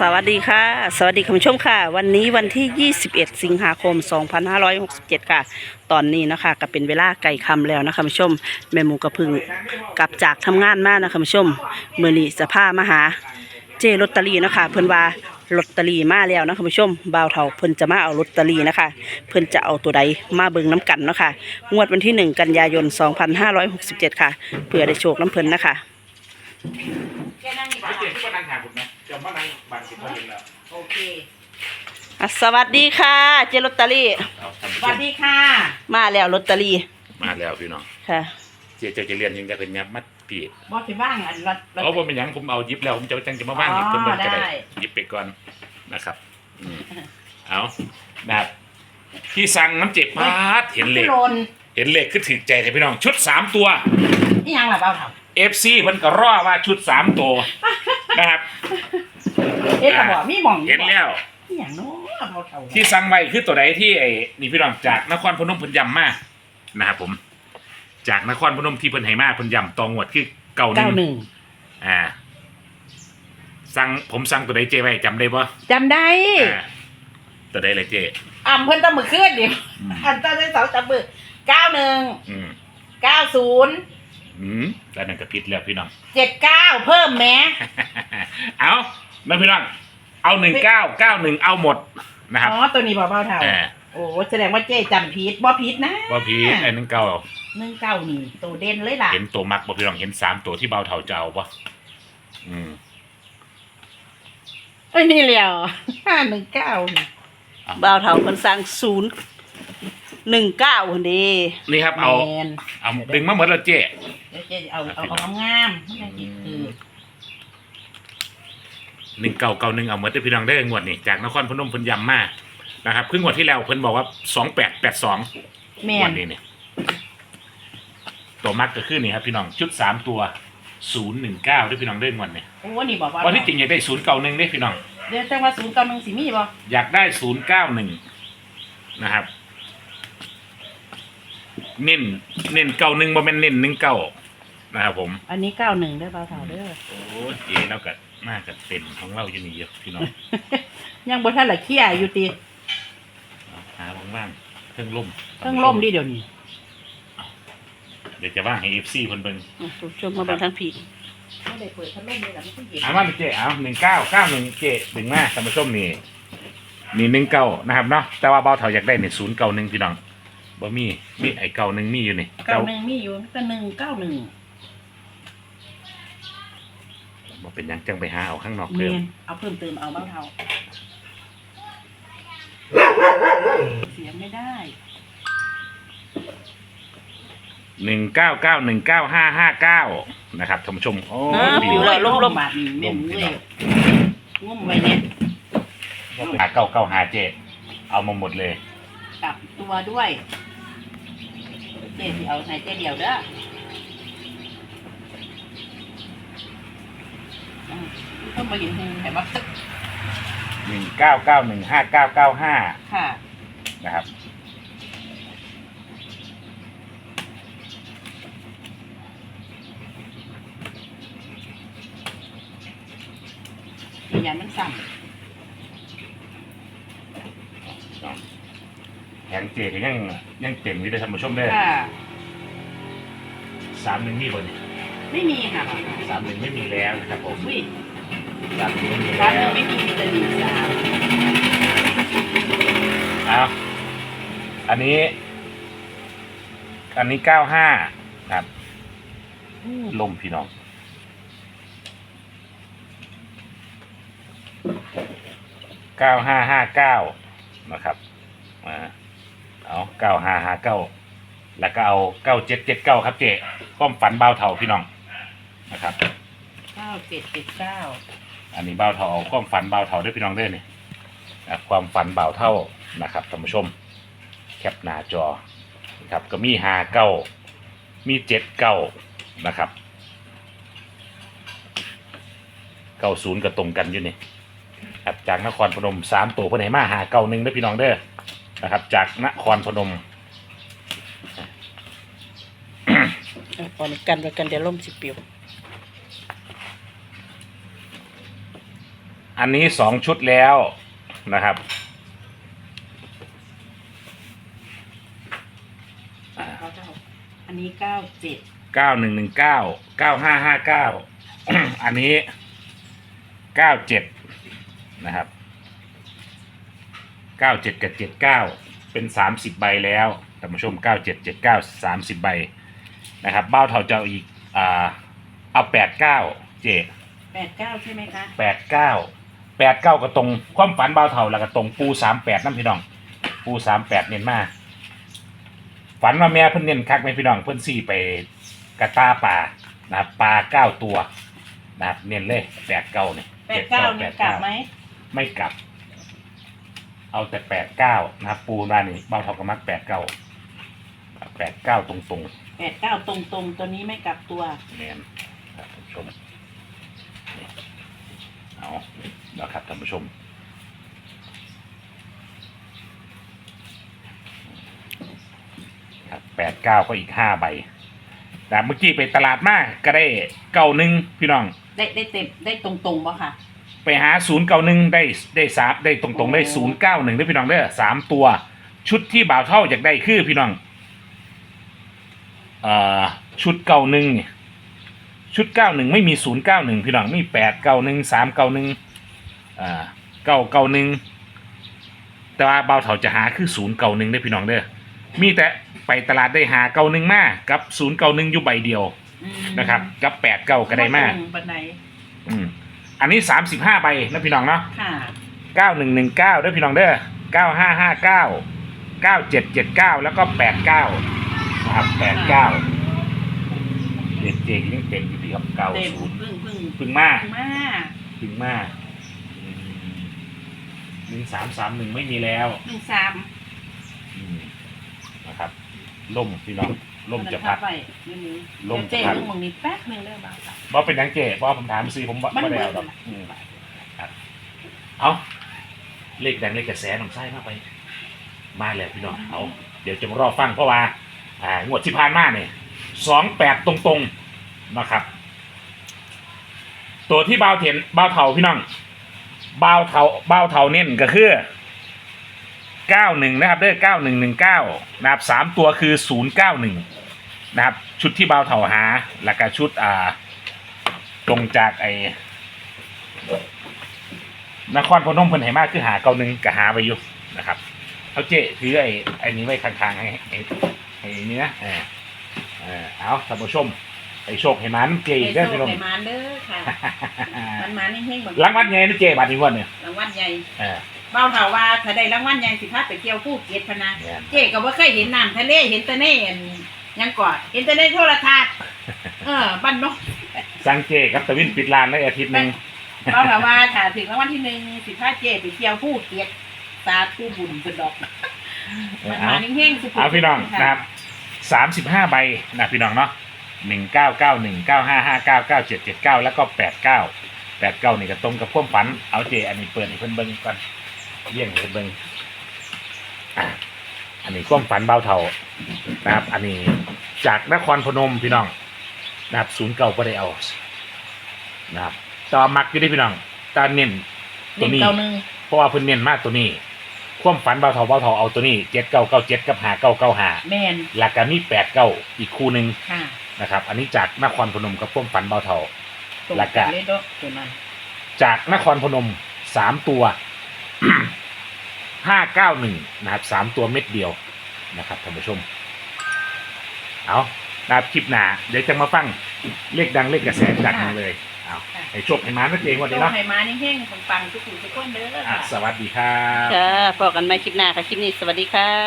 สวัสดีค่ะ สวัสดีคุณผู้ชมค่ะ วันนี้วันที่ 21 สิงหาคม 2567 ค่ะ ตอนนี้นะคะก็เป็นเวลาไก่คำแล้วนะคะคุณผู้ชมแม่หมูกระพึงกลับจากทำงานมานะคะคุณผู้ชมเมื่อนี้จะพามาหาเจลอตเตอรี่นะคะ เพิ่นว่าลอตเตอรี่มาแล้วนะคะคุณผู้ชมบ่าวเฒ่าเพิ่นจะมาเอาลอตเตอรี่นะคะ เพิ่นจะเอาตัวใดมาเบิ่งน้ำกันเนาะค่ะงวดวันที่ 1 กันยายน 2567 ค่ะเพื่อได้โชคน้ำเพิ่นนะคะไม่เจ็บที่ว่านั่งหาผมนะจะมานั่งบังสิบคนเองแล้วโอเคอะสวัสดีค่ะ เจลอตเตอรี่เอาทำสวัสดีค่ะ มาแล้วลอตเตอรี่มาแล้วพี่น้องค่ะ เจ๊จะจะเรียนยังจะเป็นงับมัดปีบอสไปบ้างอันรัดรัดเพราะผมเป็นหยังผมเอายิบแล้วผมจะจังจะมาบ้างอ๋อยิบเพิ่มเพิ่มก็ได้ได้ ยิบไปก่อนนะครับอืมเอานะครับที่สั่งน้ำเจ็บพาดเห็นเหล็ก โลนเห็นเหล็กคือถือใจเลยพี่น้องชุดสามตัว นี่ยังล่ะเบ้าเถ่าเอฟซีมันก็รอว่าชุดสามตัว นะครับ เอ๊ะกระบอกมีหม่องเห็นแล้วนี่อย่างโน้เบ้าเถ่าที่สั่งไว้คือตัวใดที่ไอ้นี่พี่น้องจากนครพนมเพิ่นยำมานะครับผม จากนครพนมที่เพิ่นให้มาเพิ่นยำตองหวดคือเก่าหเก้าหนึ่งนึ่งอ่า สั่งผมสั่งตัวใดเจไว้จำได้ปะจำได้อ่าตัวใดเลยเจอ่ำเพิ่นตะมือขึ้นเดี๋ยวอืมอันตะได้เสาตะมือเก้าหนึ่งอืมเก้าศูนย์ อืมแล้วนั่นก็ผิดแล้วพี่น้อง เจ็ดเก้าเพิ่มแม้เอานะพี่น้อง เอาหนึ่งเก้าเก้าหนึ่งเอาหมดนะครับ อ๋อ ตัวนี้บอกเบ้าเถ่าเออโอ้แสดงว่าเจ๊จำผิดบ่ผิดนะว่าพี่ไอ้หนึ่งเก้าหนึ่งเก้านี่ตัวเด่นเลยล่ะ เห็นตัวมักบ่พี่น้องเห็นสามตัวที่เบาเท่าจะเอาปะอืมเอ้ยนี่เหลียวห้าหนึ่งเก้านี่บ่าวเถาเพิ่นสร้างศูนย์หนึ่งเก้าคนดีนี่ครับเอา แมนเอาดึงมาหมดแล้วเจ๊ เดี๋ยวเจ๊เอาเอาเอางามๆไม่ใช่คือหนึ่งเก้าเก้าหนึ่งเอาหมดได้อพี่น้องได้องวดนี่จากนครพนมเพิ่นยำมานะครับครึ่งวดที่แล้วเพิ่นบอกว่าสองแปดแปดสองแมวันนนี้เนี่ยตัวมักก็คือนี่ครับพี่น้องชุดสามตัวศูนย์หนึ่งเก้าด้วยพี่น้องเด้งวันเนี่ยโอ้นี่บอกว่าวันที่จริงอยากได้ศูนย์เก้าหนึ่งด้พี่น้อง เดี๋ยวจังว่าศูนย์เก้าหนึ่งสิมีบ่อยากได้ศูนย์เก้าหนึ่งนะครับ เน้นเน้นเก้าหนึ่งบ่แม่นเน้นหนึ่งเก้า นะครับผม อันนี้เก้าหนึ่งได้อเปล่าเท่าเด้อโอ้เจ๊แล้วก็น่าจะเต็มของเราอยู่นี่เยอะพี่น้องยังบ่ทันละเคียอยู่ติเอาหาว่างๆเครื่องล่มเครื่องล่มดิเดี๋ยวนี้ เดี๋ยวจะว่างให้เอฟซีคนเบิ่งอะคุณผู้ชมมาเบิ่งทางผีไม่ได้เปิดพัดลมเลยล่ะมันต้องเย็นเอามาเจ๊เอาหนึ่งเก้าเก้าหนึ่งเจ๊ดึงมาท่านผู้ชมนี่นี่หนึ่งเก้านะครับเนาะแต่ว่าเบาเถาอยากได้เนี่ยศูนย์เก้าหนึ่งพี่น้องบ่มีมีไอ้เก้าหนึ่งมีอยู่นี่เก้าหนึ่งมีอยู่แต่หนึ่งเก้าหนึ่ง บ่เป็นหยังจังไปหาเอาข้างนอกเมเพิ่มนเอาเพิ่มเติมเอาเบ้าเท่าเสียงไม่ได้หนึ่งเก้าเก้าหนึ่งเก้าห้าห้าเก้านะครับท่านผู้ชมโอ้อ่าดีปิวเลเลยยล่มบาดนี่ลเม่นมเลพี่น้ยองงุ้มไว้เนี่ยหาเก้าเก้าหาเจ๊เอามาหมดเลย กลับตัวด้วยเจ๊สิเอาไหนเจ๊เดียวเด้ออื ต้องมาเห็นหูแต่ว่าหนึ่งเก้าเก้าหนึ่งห้าเก้าเก้าห้าค่ะ นะครับ มีอย่างมันสั่นแผงเจก็ยังยังเต็มอยู่เลยท่านผู้ชมเด้อค่ะ สามหนึ่งมีบนไม่มีค่ะสามหนึ่งไม่มีแล้วนะครับผม อุ้ย สามหนึ่งไม่มีร้าแล้นหนึ่วไม่มีมีแต่ดีสามเอาอันนี้ อันนี้เก้าห้าครับอืมลมพี่น้อง เก้าห้าห้าเก้านะครับ มาเอาเก้าห้าห้าเก้าแล้วก็เอาเก้าเจ็ดเจ็ดเก้าครับเจ๊ความฝันเบาเท่าพี่น้องนะครับ เก้าเจ็ดเจ็ดเก้า อันนี้เบาเท่าเอาความฝันเบาเท่าด้วยพี่น้องเด้อนี่อะความฝันเบาเท่านะครับท่านผู้ชมแคปหน้าจอนะครับก็มีหาเก้ามีเจ็ดเก้านะครับเก้าศูนย์ก็ตรงกันอยู่นี่ครับจากนครพนมสามตัวพนไหนมาหาเก้าหนึ่งเด้พี่น้องเด้อนะครับ จากนครพนมอ่อนกันไว้กันเดี๋ยวล่มสิปิว ออันนี้สองชุดแล้วนะครับอ่าเขาจะเอาอันนี้เก้าเจ็ดเก้าหนึ่งหนึ่งเก้าเก้าห้าห้าเก้าอันนี้เก้าเจ็ดนะครับเก้าเจ็ดกับเจ็ดเก้าเป็นสามสิบใบแล้วท่านผู้ชมเก้าเจ็ดเจ็ดเก้าสามสิบใบนะครับเบ้าเท่าเจ้าอีกอ่าเอาแปดเก้าเจแปดเก้าใช่ไหมคะแปดเก้า แปดเก้าก็ตรง ความฝันเบ้าเท่าแล้วก็ตรงปูสามแปดนั่นพี่น้อง ปูสามแปดเน้นมาฝันว่าแม่เพิ่นเน้นคักไหมพี่น้องเพิ่นสี่ไปกระตาป่านะครับปลาเก้าตัวนะครับเน้นเลยแปดเก้าเนี่ยแปดเก้านี่กลับไหมไม่กลับ เอาแต่แปดเก้านะครับปูนานี่เบ้าเท่ากับมักแปดเก้าแปดเก้าตรงตรงแปดเก้าตรงตรงๆตัวนี้ไม่กลับตัวๆเน้นครับท่านผู้ชมนี่เอา นะครับท่านผู้ชม ครับแปดเก้าก็อีกห้าใบแต่เมื่อกี้ไปตลาดมาก็ได้เก้าหนึ่งพี่น้อง ได้ได้เต็มได้ตรงตรงๆป่ะค่ะ ไปหาศูนย์เก้าหนึ่งได้ได้สามได้ตรงๆได้ศูนย์เก้าหนึ่งด้วยพี่น้องเด้อสามตัว ชุดที่บ่าวเท่าอยากได้คือพี่น้องเอ่อชุดเก้าหนึ่งชุดเก้าหนึ่งไม่มีศูนย์เก้าหนึ่งพี่น้องมีแปดเก้าหนึ่งสามเก้าหนึ่ง อ่าเก้าเก้าหนึ่งแต่ว่าบ่าวเท่าจะหาคือศูนย์เก้าหนึ่งได้อพี่น้องเด้อมีแต่ไปตลาดได้หาเก้าหนึ่งมากับศูนย์เก้าหนึ่งอยู่ใบเดียวอืมนะครับ กับแปดเก้าก็ได้มากตรงบันไดอืมอันนี้สามสิบห้าใบนะพี่น้องเนาะ ค่ะ เก้าหนึ่งหนึ่งเก้าด้วยพี่น้องเด้อเก้าห้าห้าเก้าเก้าเจ็ดเจ็ดเก้าแล้วก็แปดเก้านะครับแปดเก้าเด็กเจ๊ยังเต็มอยู่ดีครับเก้าเต็มศูนย์พึ่งพึ่งพึ่งมากพึ่งมาก พึ่งมาก หนึ่งสามสามหนึ่งไม่มีแล้วหนึ่งสามอืมนะครับล่มพี่น้องล่มจะพัด ไปนี่นี่ลมเจ๊จะพัดลงมองนี้แป๊บหนึงเด้อบ่าวค่ะบ่เป็นหยังเจ๊เพราะว่าผมถามซื้อผมบ่มันบ่ได้เบิเอาดดอกนะอืมเอาเลขดังเลขกระแสน้องไส้มาไป มาเลยพี่น้องเอาเดี๋ยวจะมารอฟังเพราะว่า อ่างวดที่ผ่านมาเนี่ยสองแปดตรงๆนะครับ ตัวที่เบาวเถนเบาวเถาพี่น้อง เบาเถาเบาเถาเน้นก็คือเก้าหนึ่งนะครับเด้อเก้าหนึ่งหนึ่งเก้านะครับสามตัวคือศูนย์เก้าหนึ่งนะครับ ชุดที่เบาเถาหา แล้วก็ชุดอ่าตรงจากไอ้นครพนมเพิ่นให้มากคือหาเก้าหนึ่งก็หาไปอยู่นะครับเอาเจ๊ถือไอ้ไอ้นี้ไว้ข้างๆให้ไอ้ไอ้นี้นะเออเออเอาท่านผู้ชม ไอ้โชคให้มันเจ๊อีกเจ๊เด้อโชพี่คน้องให้มานเด้อค่ะ มันมาแห้งๆเหมือนรางวัลใหญ่นะเจ๊บัตรนี้วันเนี่ยรางวัลใหญ่เออเบ้าเถาว่าถ้าได้รางวัลใหญ่สิพาไปเที่ยวภูเก็ตพะนะเนี่ยเจ๊ก็บ่เคยเห็นน้ำทะเลเห็นแต่ในอันหยังก่อนเห็นแต่ในโทรทัศน์เออบ้านนกสั่งเจ๊กับตะวินปิดร้านในอาทิตย์หนึ่งเบ้าเถาว่าถ้าถึงรางวัลที่หนึ่งสิพาเจ๊ไปเที่ยวภูเก็ตสาธุบุญเป็นดอกเอมัอนเอามาแห้งๆสุดๆเอาพี่น้องนะครับสามสิบห้าใบนะพี่น้องเนาะ หนึ่งเก้าเก้าหนึ่งเก้าห้าห้าเก้าเก้าเจ็ดเจ็ดเก้าแล้วก็แปดเก้าแปดเก้านี่ก็ตรงกับพ่วามฝัน เอาเจอันนี้เปิดให้เพิ่นเบิ่งก่อนเยี่ยงให้เพิ่นเบิ่งอะอันนี้ความฝันเบาเท่านะครับ อันนี้จากนครพนมพี่น้องนะครับศูนย์เก่าก็ได้เอานะครับต่อมักอยู่ที่พี่น้องตาเน้นหตัวนึ่งนี้ เก้าหนึ่งเพราะว่าเพิ่นเน้นมากตัวนี้ ความฝันเบาเท่าเบาเท่าเอาตัวนี้เจ็ดเก้าเก้าเจ็ดกับหาเก้าเก้าหาแมนหลักการมีแปดเก้าอีกคู่หนึ่งค่ะ นะครับ อันนี้จากนครพนมกับความฝันเบาเท่าตรงหลักกักะนเลยเด้อตัวนั้นจากนครพนมสามตัว ห้าเก้าหนึ่งนะครับสามตัวเม็ดเดียวนะครับท่านผู้ชม เอานะครับคลิปหนาเดี๋ยวจะมาฟังเลขดังเลขกระแสจากนี้เลย เอาให้โชคให้มานั่นเองวันโตนี้เนาะให้มาแห้งๆปังๆทุกผู้ทุกคนเด้ออะค่ะ สวัสดีครับ ค่ะพบกันใหม่คลิปหน้าค่ะ คลิปนี้สวัสดีค่ะ